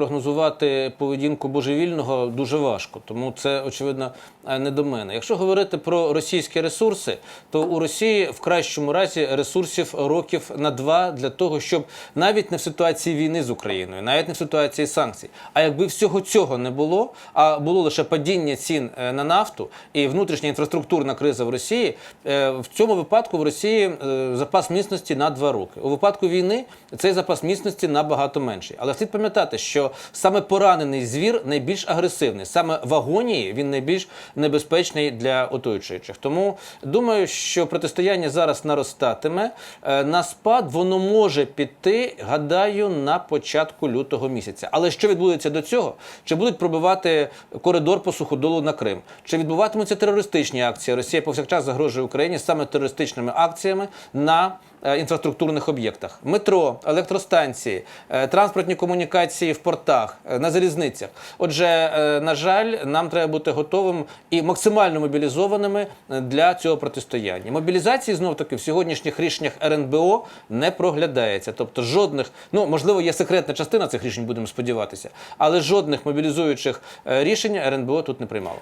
спрогнозувати поведінку божевільного дуже важко, тому це очевидно е, не до мене. Якщо говорити про російські ресурси, то у Росії в кращому разі ресурсів років на два для того, щоб навіть не в ситуації війни з Україною, навіть не в ситуації санкцій. А якби всього цього не було, а було лише падіння цін е, на нафту і внутрішня інфраструктурна криза в Росії, е, в цьому випадку в Росії запас міцності на два роки. У випадку війни цей запас міцності набагато менший. Але слід пам'ятати, що саме поранений звір найбільш агресивний, саме в агонії він найбільш небезпечний для оточуючих. Тому думаю, що протистояння зараз наростатиме. Е, На спад воно може піти, гадаю, на початку лютого місяця. Але що відбудеться до цього? Чи будуть пробивати коридор по суходолу на Крим? Чи відбуватимуться терористичні акції? Росія повсякчас загрожує Україні саме терористичними акціями на інфраструктурних об'єктах: метро, електростанції, е, транспортні комунікації в портах, е, на залізницях. Отже, е, на жаль, нам треба бути готовим і максимально мобілізованими е, для цього протистояння. Мобілізації знов таки в сьогоднішніх рішеннях РНБО не проглядається. Тобто, жодних, ну можливо, є секретна частина цих рішень, будемо сподіватися, але жодних мобілізуючих е, рішень РНБО тут не приймало.